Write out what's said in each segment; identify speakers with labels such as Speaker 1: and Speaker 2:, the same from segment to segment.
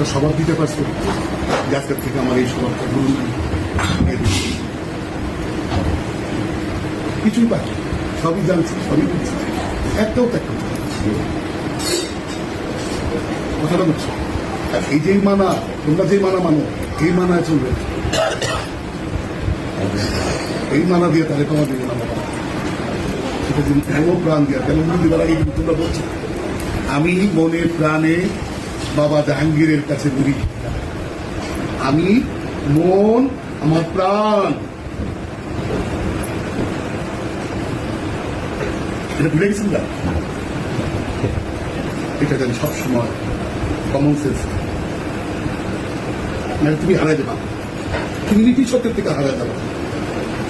Speaker 1: একটা স্বভাব দিতে পারছ। আজকের থেকে আমার এই স্বভাবটা ভুল কিছুই পাচ্ছি সবই জানছি, সবই বুঝছি। একটাও ত্যাগ করতে কথাটা বুঝছ। এই যে মানা, তোমরা যে মানা মানো, এই মানা চলবে। এই মানা দিয়ে তাহলে তোমার দিবে না বাবা সেটা যদি প্রাণ দিয়া কেন মনে দিবার আগে কিন্তু তোমরা বলছো। আমি মনে প্রাণে বাবা জাহাঙ্গীরের কাছে ঘুরি। আমি মন, আমার প্রাণ। এটা ভুলে গেছেন না? এটা জানি সবসময় কমন সেন্স মানে তুমি হারাই দেবা তুমি নীতি সত্যের থেকে হারাই দেবা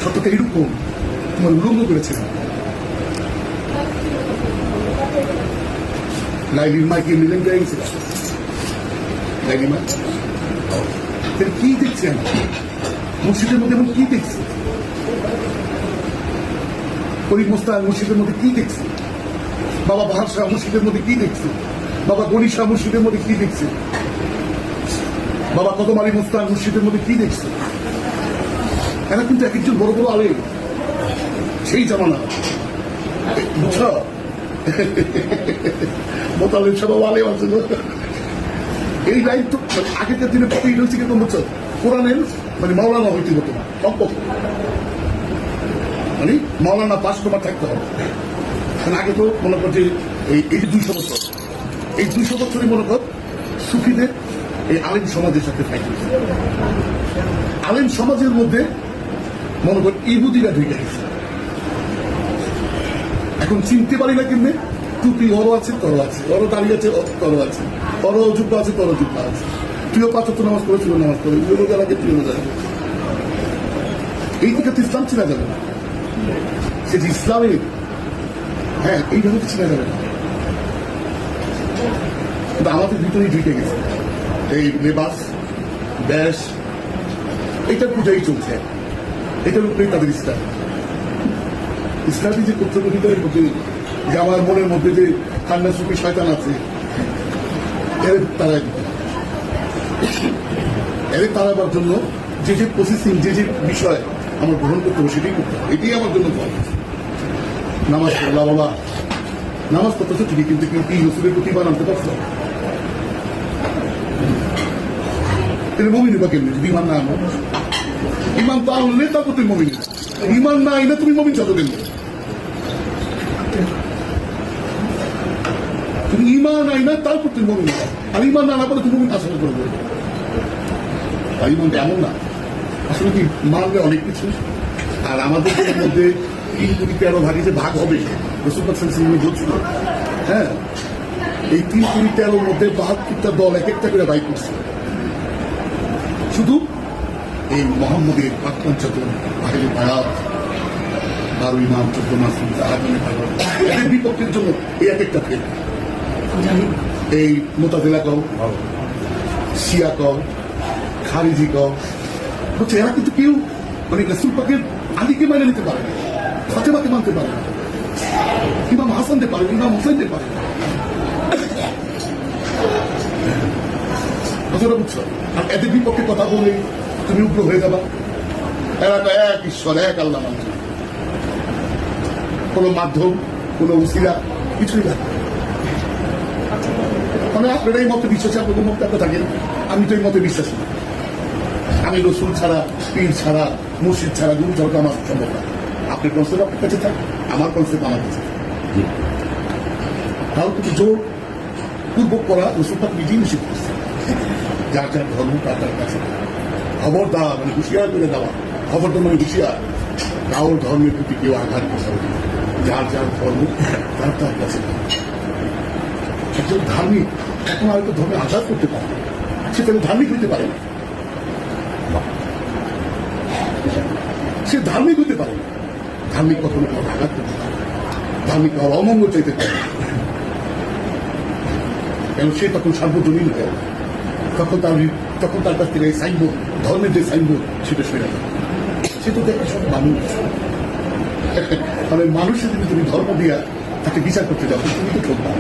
Speaker 1: সত্যটা এরকম। তোমার উলঙ্গ করেছে। লাইলির মাইকে মিলেন যাই তাহলে কি মসজিদের মধ্যে এখন কি মসজিদের মধ্যে কি বাবা বাহার শাহ মসজিদের মধ্যে কি দেখছি বাবা মসজিদের মধ্যে কি বাবা কদম আলী মুস্তান মসজিদের মধ্যে কি দেখছি এরা কিন্তু এক একজন বড় বড় আলে সেই জামানা। বুঝছ? সব আলে আছে। এই লাইন তো মানে আগেকার দিনে এই হচ্ছে কীরকম বুঝছ কোরআনের মানে মাওলানা হইতে হতো কমপক্ষে মানে মৌলানা পাঁচ নম্বর থাকতে হবে। কারণ আগে তো মনে কর যে এই এই দুইশো বছর এই দুইশো বছরই মনে কর সুফিদের এই আলিম সমাজের সাথে হয়েছে। আলিম সমাজের মধ্যে মনে কর ইহুদিরা ঢুকে গেছে। এখন চিনতে পারি না কেমনে, টুপি ওরও আছে তরো আছে ওরও দাঁড়িয়ে আছে তরো আছে। যুক্ত আছে তরো যুক্ত আছে। তুইও তো নামাজ পড়ে তুইও নামাজ পড়ে। তুইও তুইও রোজা লাগে এই দিকে তো ইসলাম চেনা যাবে সে যে ইসলামের হ্যাঁ এইভাবে তো চেনা যাবে না। কিন্তু আমাদের ভিতরেই ঢুকে গেছে। এই লেবাস, ব্যাস এইটার পূজাই চলছে। এটার উপরেই তাদের ইসলাম। ইসলামী যে কর্তব্য ভিতরের মধ্যে, যে আমার মনের মধ্যে যে ঠান্ডা সুখী শয়তান আছে এর তারা এর তাড়াবার জন্য যে যে প্রসেসিং যে যে বিষয় আমার গ্রহণ করতে হবে, সেটাই করতে হবে। এটাই আমার জন্য ফল নামাজ পড়লা বাবা নামাজ পড়তেছো ঠিকই, কিন্তু কেউ কি রসুলের প্রতি ইমান আনতে পারছ? এটা মমিনি বা কেমনি? যদি ইমান না ইমান তো আনলে তারপর তুমি মমিনি ইমান না আইলে তুমি মমিন যত কেমনি? তুমি ইমান আইনা, তারপর তুমি মমিন। আর ইমান না করে তুমি মমিন আসলে করে। দেবে ইমানটা এমন না। আসলে কি মানবে অনেক কিছু। আর আমাদের মধ্যে তিন কোটি তেরো ভাগে যে ভাগ হবে সিংহ বলছিল হ্যাঁ এই তিন কোটি তেরোর মধ্যে বাহাত্তরটা দল এক একটা করে বাই করছে। শুধু এই মোহাম্মদের পাক পঞ্চায়েত আহলে বায়াত বারো ইমাম, চোদ্দ মাসুম এদের বিপক্ষের জন্য এই এক একটা ফেল এই মোতাবেলা কও শিয়া কও খারিজি কও। হচ্ছে এরা কিন্তু কেউ মানে রসুল পাকের আলীকে মেনে নিতে পারে না ফাতেমাকে মানতে পারে না ইমাম হাসানতে পারে ইমাম হুসেনতে পারে। কথাটা বুঝছ? আর এদের বিপক্ষে কথা বলে তুমি উগ্র হয়ে যাবা। এরা তো এক ঈশ্বর এক আল্লাহ মানছে। কোনো মাধ্যম কোনো উসিলা কিছুই না। মানে আপনারা এই মতে বিশ্বাসী আপনাদের আপনার থাকেন। আমি তো এই মতে বিশ্বাসী। আমি রসুল ছাড়া পীর ছাড়া মসজিদ ছাড়া গুরু ছাড়া আমার সম্ভব না। আপনার কনসেপ্ট আপনার কাছে থাক আমার কনসেপ্ট আমার কাছে। তাহলে কিন্তু জোর পূর্বক করা রসুলটা নিজেই নিষেধ করছে যার যার ধর্ম তার তার কাছে। খবরদার মানে হুঁশিয়ার করে দেওয়া। খবরদার মানে হুঁশিয়ার। কারোর ধর্মের প্রতি কেউ আঘাত করতে যার যার ধর্ম তার তার কাছে একজন ধার্মিক এখন হয়তো ধর্মে আঘাত করতে পারে সে তাহলে ধার্মিক হইতে পারে না। সে ধার্মিক হতে পারে না। ধার্মিক কখনো কারও আঘাত করতে পারে ধার্মিক কারও অমঙ্গল চাইতে পারে কেন সে তখন সার্বজনীন হয়ে। তখন তার তখন তার কাছ থেকে এই সাইনবোর্ড, ধর্মের যে সাইনবোর্ড, সেটা সরে যাবে সে তো দেখে সব মানুষ। মানে মানুষের যদি তুমি ধর্ম দিয়া তাকে বিচার করতে যাও, তুমি তো ঠকবা